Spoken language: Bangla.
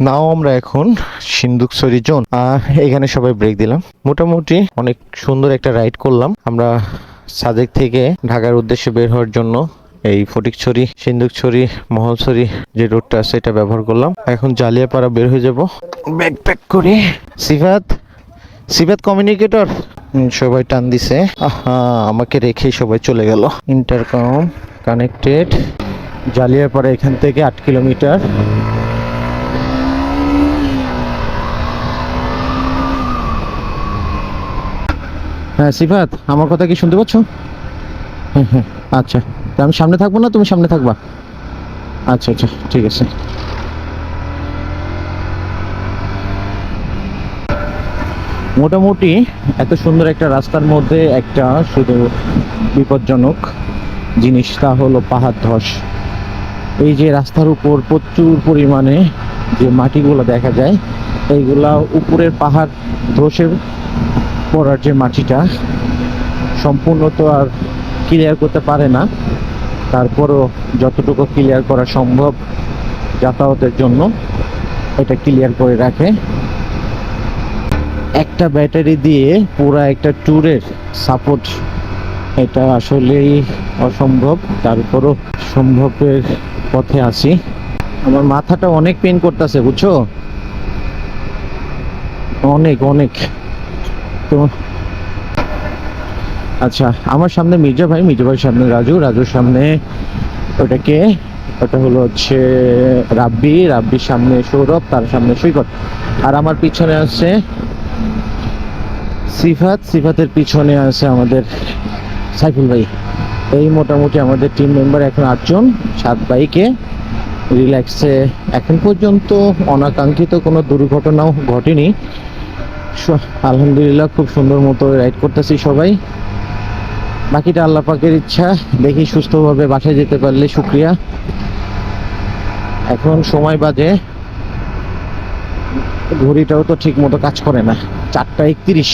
নাও আমরা এখন সিন্দুকসরি জোন। এখানে সবাই ব্রেক দিলাম। মোটামুটি অনেক সুন্দর একটা রাইড করলাম। আমরা সাজেক থেকে ঢাকার উদ্দেশ্যে বের হওয়ার জন্য এই ফটিকছড়ি সিন্দুকছড়ি মহলছড়ি যে রোডটা আছে এটা ব্যবহার করলাম। এখন জালিয়াপাড়া বের হয়ে যাব। ব্যাগ প্যাক করে। সিফাত সিফাত কমিউনিকেটর সবাই টান দিছে। আহা আমাকে রেখে সবাই চলে গেল। ইন্টারকম কানেক্টেড জালিয়াপাড়া এখান থেকে আট কিলোমিটার হ্যাঁ সিফাত, আমার কথা কি শুনতে পাচ্ছ? হ্যাঁ হ্যাঁ আচ্ছা। আমি সামনে থাকব না? তুমি সামনে থাকবা? আচ্ছা আচ্ছা ঠিক আছে। মোটামুটি এত সুন্দর একটা রাস্তার মধ্যে একটা শুধু বিপজ্জনক জিনিস, তা হলো পাহাড় ধস। এই যে রাস্তার উপর প্রচুর পরিমাণে যে মাটিগুলো দেখা যায়, এইগুলা উপরের পাহাড় ধসে পড়ার যে মাটিটা, সম্পূর্ণ তো আর ক্লিয়ার করতে পারে না। তারপরও যতটুকু ক্লিয়ার করা সম্ভব যাতায়াতের জন্য, এটা ক্লিয়ার করে রাখে। একটা ব্যাটারি দিয়ে পুরো একটা ট্যুরের সাপোর্ট এটা আসলেই অসম্ভব। তারপরও সম্ভবের পথে আছি। আমার মাথাটা অনেক পেন করতেছে, বুঝছ? অনেক অনেক। তো আচ্ছা আমার সামনে মির্জা ভাই, মির্জা ভাইয়ের সামনে রাজু, রাজুর সামনে ওটাকে, ওটা হলো হচ্ছে রাব্বি, রাব্বির সামনে সৌরভ, তার সামনে সৈকত। আর আমার পিছনে আছে সিফাত, সিফাতের পিছনে আছে আমাদের সাইফুল ভাই। এই মোটামুটি আমাদের টিম মেম্বার এখন আটজন, সাত বাইকে রিল্যাক্সে এখন পর্যন্ত অনাকাঙ্ক্ষিত কোনো দুর্ঘটনাও ঘটেনি। আলহামদুলিল্লাহ, খুব সুন্দর মতো রাইড করতেছি সবাই। বাকিটা আল্লাহ পাকের ইচ্ছা, দেখি সুস্থভাবে বাসায় যেতে পারলে শুক্রিয়া। এখন সময় বাজে। ঘড়িটাও তো ঠিক মতো কাজ করে না, চারটা একত্রিশ।